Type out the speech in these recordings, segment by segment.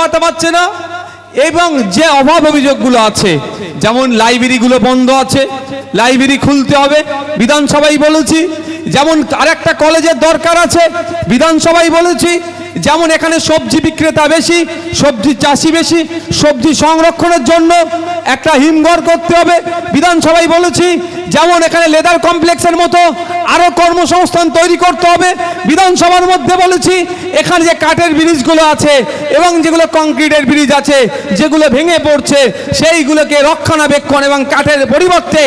পাতে পারছে না, এবং যে অভাব অভিযোগগুলো আছে, যেমন লাইব্রেরিগুলো বন্ধ আছে, লাইব্রেরি খুলতে হবে, বিধানসভায় বলেছি, যেমন আরেকটা কলেজের দরকার আছে, বিধানসভায় বলেছি, যেমন এখানে সবজি বিক্রেতা বেশি, সবজি চাষি বেশি, সবজি সংরক্ষণের জন্য একটা হিমঘর করতে হবে, বিধানসভায় বলেছি, যেমন এখানে লেদার কমপ্লেক্সের মতো আরও কর্মসংস্থান তৈরি করতে হবে। বিধানসভার মধ্যে বলেছি, এখানে যে কাঠের ব্রিজগুলো আছে এবং যেগুলো কংক্রিটের ব্রিজ আছে, যেগুলো ভেঙে পড়ছে, সেইগুলোকে রক্ষণাবেক্ষণ এবং কাঠের পরিবর্তে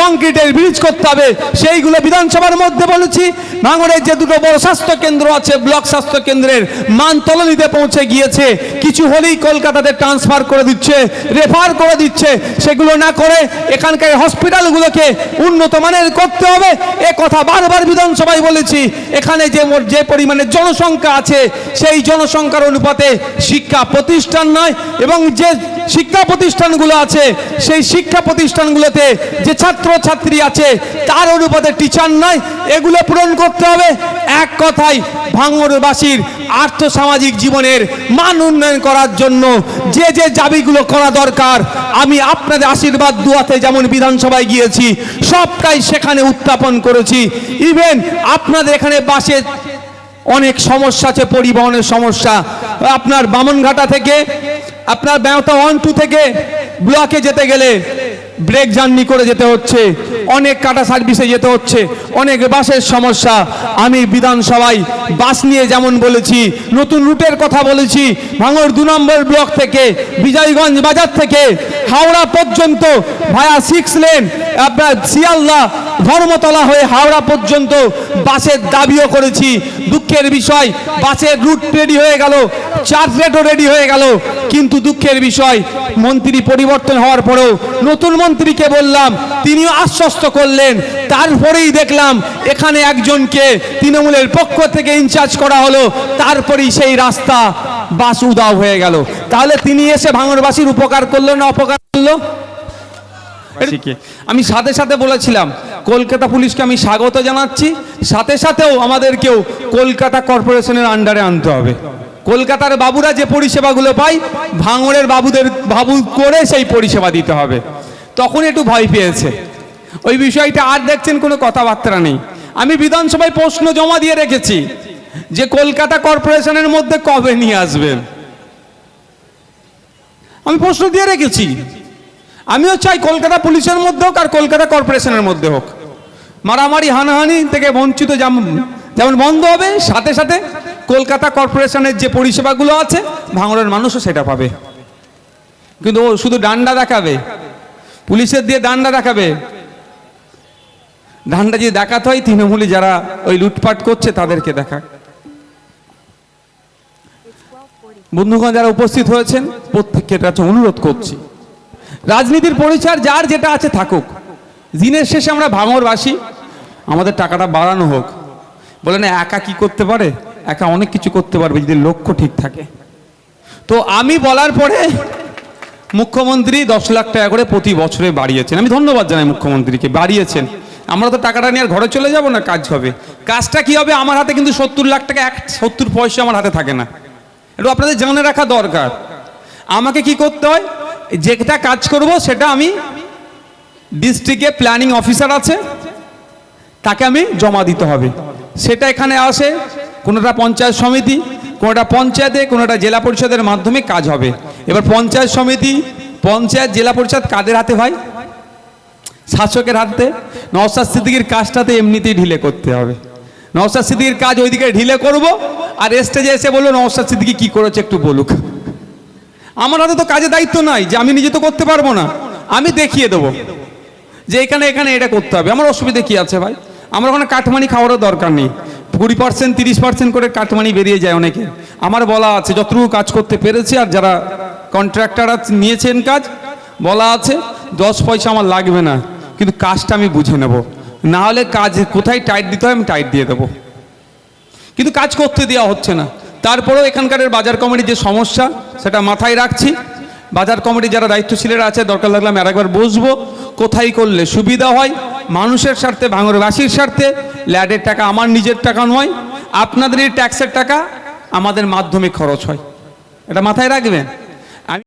কংক্রিটের ব্রিজ করতে হবে। সেইগুলো বিধানসভার মধ্যে বলেছি, ভাঙড়ের যে দুটো বড় স্বাস্থ্য কেন্দ্র আছে, ব্লক স্বাস্থ্য কেন্দ্রের মান তলনিতে পৌঁছে গিয়েছে। কিছু হলেই কলকাতাতে ট্রান্সফার করে দিচ্ছে, রেফার করে দিচ্ছে। সেগুলো না করে এখানকার হসপিটালগুলোকে উন্নত মানের করতে হবে। এ কথা বারবার বিধানসভায় বলেছি, এখানে যে যে পরিমাণে জনসংখ্যা আছে, সেই জনসংখ্যার অনুপাতে শিক্ষা প্রতিষ্ঠান নয় এবং যে শিক্ষা প্রতিষ্ঠানগুলো আছে, সেই শিক্ষা প্রতিষ্ঠানগুলোতে যে ছাত্র ছাত্রী আছে, তার অনুপাতে টিচার নয়। এগুলো পূরণ করতে হবে। এক কথায় ভাঙড়বাসীর আর্থসামাজিক জীবনের মান উন্নয়ন করার জন্য যে যে দাবিগুলো করা দরকার, আমি আপনাদের আশীর্বাদ দুয়াতে যেমন বিধানসভায় গিয়েছি, সবটাই সেখানে উত্থাপন করেছি। ইভেন আপনাদের এখানে বাসে অনেক সমস্যা আছে, পরিবহনের সমস্যা। আপনার বামনঘাটা থেকে, আপনার ব্যবতা ওয়ান টু থেকে ব্লকে যেতে গেলে ব্রেক জার্নি করে যেতে হচ্ছে। অনেক কাটা সার্ভিসে যেতে হচ্ছে, অনেক বাসের সমস্যা। আমি বিধানসভায় বাস নিয়ে যেমন বলেছি, নতুন রুটের কথা বলেছি, ভাঙর দু নম্বর ব্লক থেকে, বিজয়গঞ্জ বাজার থেকে, হাওড়া পর্যন্ত ভায়া সিক্স লেন আপনার শিয়ালদা ধর্মতলা হয়ে হাওড়া পর্যন্ত বাসের দাবিও করেছি। দুঃখের বিষয়, বাসের রুট রেডি হয়ে গেল চার্জ রেটও রেডি হয়ে গেল। কিন্তু দুঃখের বিষয়, মন্ত্রী পরিবর্তন হওয়ার পরেও নতুন মন্ত্রীকে বললাম, তিনিও আশ্বস্ত করলেন। তারপরেই দেখলাম এখানে একজনকে তৃণমূলের পক্ষ থেকে ইনচার্জ করা হলো। তারপরেই সেই রাস্তা বাস উদাও হয়ে গেল। তাহলে তিনি এসে ভাঙরবাসীর উপকার করল না অপকার করল? আমি সাথে সাথে বলেছিলাম কলকাতা পুলিশকে আমি স্বাগত জানাচ্ছি। সাথে সাথেও আমাদেরকেও কলকাতা কর্পোরেশনের আন্ডারে আনতে হবে। কলকাতার বাবুরা যে পরিষেবাগুলো পায় ভাঙড়ের বাবুদের বাবু করে সেই পরিষেবা দিতে হবে। তখন একটু ভয় পেয়েছে। ওই বিষয়টা আর দেখছেন কোনো কথাবার্তা নেই। আমি বিধানসভায় প্রশ্ন জমা দিয়ে রেখেছি যে কলকাতা কর্পোরেশনের মধ্যে কবে নিয়ে আসবেন? আমি প্রশ্ন দিয়ে রেখেছি। আমিও চাই কলকাতা পুলিশের মধ্যে হোক আর কলকাতা কর্পোরেশনের মধ্যে হোক। মারামারি, হানাহানি থেকে বঞ্চিত যেমন বন্ধ হবে, সাথে সাথে কলকাতা কর্পোরেশনের যে পরিষেবাগুলো আছে, ভাঙড়ের মানুষও সেটা পাবে। কিন্তু ও শুধু ডান্ডা দেখাবে। পুলিশের দিয়ে ডান্ডা দেখাবে। ডান্ডা যদি দেখাতে হয়, তৃণমূলী যারা ওই লুটপাট করছে, তাদেরকে দেখা বন্ধুগণ, যারা উপস্থিত হয়েছেন প্রত্যেকের কাছে অনুরোধ করছি। রাজনীতির পরিচয় যার যেটা আছে থাকুক। দিনের শেষে আমরা ভাঙরবাসী, আমাদের টাকাটা বাড়ানো হোক। বলে না, একা কি করতে পারে? একা অনেক কিছু করতে পারবে যদি লক্ষ্য ঠিক থাকে। তো আমি বলার পরে মুখ্যমন্ত্রী দশ লাখ টাকা করে প্রতি বছরে বাড়িয়েছেন। আমি ধন্যবাদ জানাই মুখ্যমন্ত্রীকে, বাড়িয়েছেন। আমরা তো টাকাটা নিয়ে আর ঘরে চলে যাব না, কাজ হবে। কাজটা কি হবে? আমার হাতে কিন্তু সত্তর লাখ টাকা, এক সত্তর পয়সা আমার হাতে থাকে না। একটু আপনাদের জানে রাখা দরকার। আমাকে কি করতে হয়? যেটা কাজ করব, সেটা আমি ডিস্ট্রিক্টে প্ল্যানিং অফিসার আছে, তাকে আমি জমা দিতে হবে। সেটা এখানে আসে, কোনোটা পঞ্চায়েত সমিতি, কোনোটা পঞ্চায়েতে, কোনোটা জেলা পরিষদের মাধ্যমে কাজ হবে। এবার পঞ্চায়েত সমিতি, পঞ্চায়েত, জেলা পরিষদ কাদের হাতে হয়? শাসকের হাতে নওসাদ সিদ্দিকির কাজটাতে এমনিতেই ঢিলে করতে হবে। নওসাদ সিদ্দিকির কাজ ওইদিকে ঢিলে করব আর স্টেজে এসে বলল নওসাদ সিদ্দিকি কী করেছে একটু বলুক। আমার হাতে তো কাজে দায়িত্ব নাই যে আমি নিজে তো করতে পারব না। আমি দেখিয়ে দেবো যে এখানে এখানে এটা করতে হবে। আমার অসুবিধে কী আছে ভাই? আমার ওখানে কাঠমানি খাওয়ারও দরকার নেই। কুড়ি পার্সেন্ট, তিরিশ পার্সেন্ট করে কাঠমানি বেরিয়ে যায় অনেকে। আমার বলা আছে, যতটুকু কাজ করতে পেরেছি আর যারা কন্ট্রাক্টাররা নিয়েছেন কাজ, বলা আছে, দশ পয়সা আমার লাগবে না। কিন্তু কাজটা আমি বুঝে নেব। না হলে কাজ কোথায় টাইট দিতে হয় আমি টাইট দিয়ে দেবো। কিন্তু কাজ করতে দেওয়া হচ্ছে না। তারপরেও এখানকার বাজার কমিটির যে সমস্যা, সেটা মাথায় রাখছি। বাজার কমিটি যারা দায়িত্বশীলেরা আছে, দরকার লাগলে আমি আরেকবার বসবো। কোথায় করলে সুবিধা হয়, মানুষের স্বার্থে ভাঙরবাসীর স্বার্থে, ল্যাডের টাকা আমার নিজের টাকা নয়, আপনাদের এই ট্যাক্সের টাকা আমাদের মাধ্যমে খরচ হয়। এটা মাথায় রাখবেন?